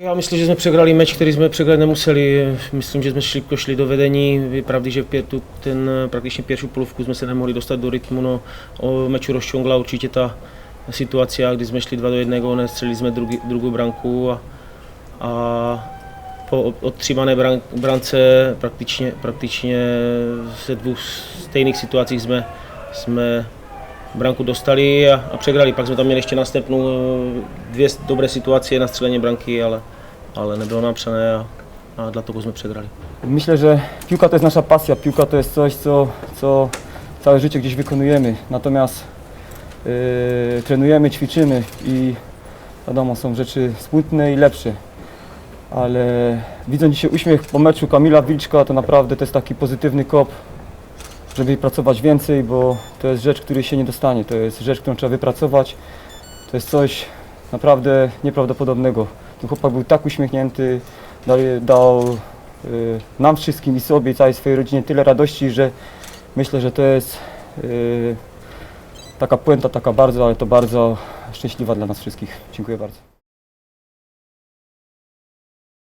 Já myslím, že jsme přegrali meč, který jsme přegrát nemuseli. Myslím, že jsme šli, šli do vedení. Je pravda, že v pět, tu, ten prakticky pierwszą polovku jsme se nemohli dostat do rytmu. No, o meču rozčongla určitě ta situace, kdy jsme šli 2 do 1, nestřelili jsme druhý, druhou branku a, a po odtřímané bran, brance praktičně, praktičně ze dvou stejných situacích jsme, jsme branku dostali a, a přegrali. Pak jsme tam měli ještě następnou eh, dvě dobré situace na střelení branky, ale, ale nebylo napřené a, a dla toho jsme přegrali. Myślę, że piłka to jest nasza pasja, piłka to jest coś, co, co całe życie gdzieś wykonujemy. Natomiast yy, trenujemy, ćwiczymy i wiadomo, są rzeczy smutne i lepsze. Ale widząc dzisiaj uśmiech po meczu Kamila Wilczka, to naprawdę to jest taki pozytywny kop, żeby pracować więcej, bo to jest rzecz, której się nie dostanie. To jest rzecz, którą trzeba wypracować. To jest coś naprawdę nieprawdopodobnego. Ten chłopak był tak uśmiechnięty, dał, dał y, nam wszystkim i sobie, całej swojej rodzinie tyle radości, że myślę, że to jest y, taka puenta, taka bardzo, ale to bardzo szczęśliwa dla nas wszystkich. Dziękuję bardzo.